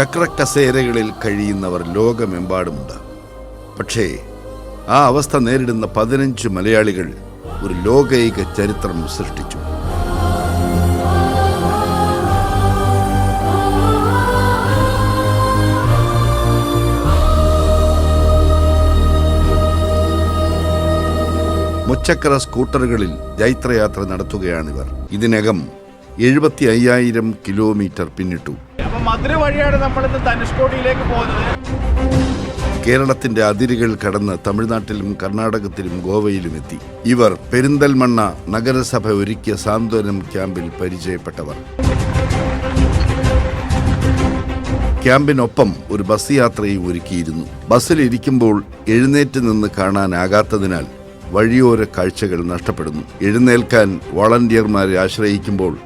ചക്രക്കസേരകളിൽ കഴിയുന്നവർ ലോകമെമ്പാടുമുണ്ട്. പക്ഷേ ആ അവസ്ഥ നേരിടുന്ന പതിനഞ്ച് മലയാളികൾ ഒരു ലോകൈക ചരിത്രം സൃഷ്ടിച്ചു. മുച്ചക്ര സ്കൂട്ടറുകളിൽ ജൈത്രയാത്ര നടത്തുകയാണിവർ. ഇതിനകം എഴുപത്തി അയ്യായിരം കിലോമീറ്റർ പിന്നിട്ടു. അപ്പൊ മധുര വഴിയാണ് നമ്മൾ ഇന്ന് ധനുഷ്കോടിയിലേക്ക് പോകുന്നത്. കേരളത്തിന്റെ അതിരുകൾ കടന്ന് തമിഴ്നാട്ടിലും കർണാടകത്തിലും ഗോവയിലും എത്തി. ഇവർ പെരിന്തൽമണ്ണ നഗരസഭ ഒരുക്കിയ സാന്ത്വനം ക്യാമ്പിൽ പരിചയപ്പെട്ടവർ. ക്യാമ്പിനൊപ്പം ഒരു ബസ് യാത്രയും ഒരുക്കിയിരുന്നു. ബസ്സിലിരിക്കുമ്പോൾ എഴുന്നേറ്റ് നിന്ന് കാണാനാകാത്തതിനാൽ വഴിയോര കാഴ്ചകൾ നഷ്ടപ്പെടുന്നു. എഴുന്നേൽക്കാൻ വളണ്ടിയർമാരെ ആശ്രയിക്കുമ്പോൾ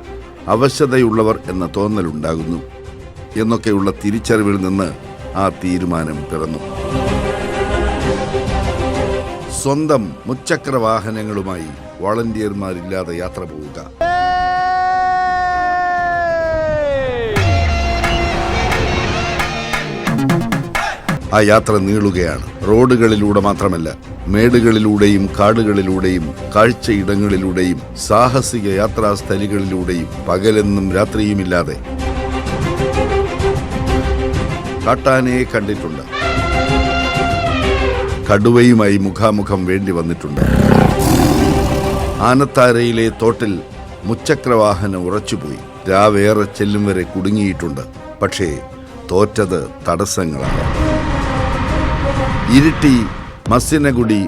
അവശതയുള്ളവർ എന്ന തോന്നലുണ്ടാകുന്നു. എന്നൊക്കെയുള്ള തിരിച്ചറിവിൽ നിന്ന് ആ തീരുമാനം പിറന്നു. സ്വന്തം മുച്ചക്ര വാഹനങ്ങളുമായി വളണ്ടിയർമാരില്ലാതെ യാത്ര പോവുക. ആ യാത്ര നീളുകയാണ്. റോഡുകളിലൂടെ മാത്രമല്ല മേടുകളിലൂടെയും കാടുകളിലൂടെയും കാഴ്ചയിടങ്ങളിലൂടെയും സാഹസിക യാത്രാ സ്ഥലികളിലൂടെയും പകലെന്നും രാത്രിയുമില്ലാതെ കാട്ടാനയെ കണ്ടിട്ടുണ്ട്. കടുവയുമായി മുഖാമുഖം വേണ്ടി വന്നിട്ടുണ്ട്. ആനത്താരയിലെ തോട്ടിൽ മുച്ചക്രവാഹനം ഉറച്ചുപോയി. രാവേറെ ചെല്ലും വരെ കുടുങ്ങിയിട്ടുണ്ട്. പക്ഷേ തോറ്റത് തടസ്സങ്ങളാണ്. ഇരുട്ടി മസ്സിനഗുഡി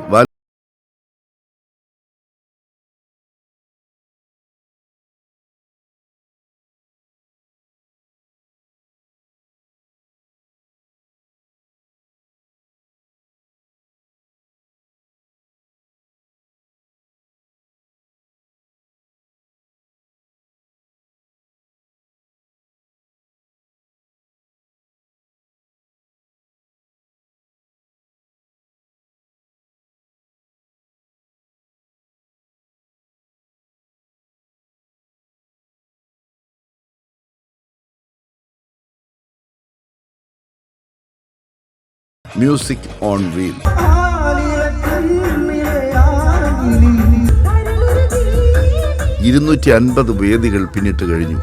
മ്യൂസിക് ഓൺ വീൽ ഇരുന്നൂറ്റി അൻപത് വേദികൾ പിന്നിട്ട് കഴിഞ്ഞു.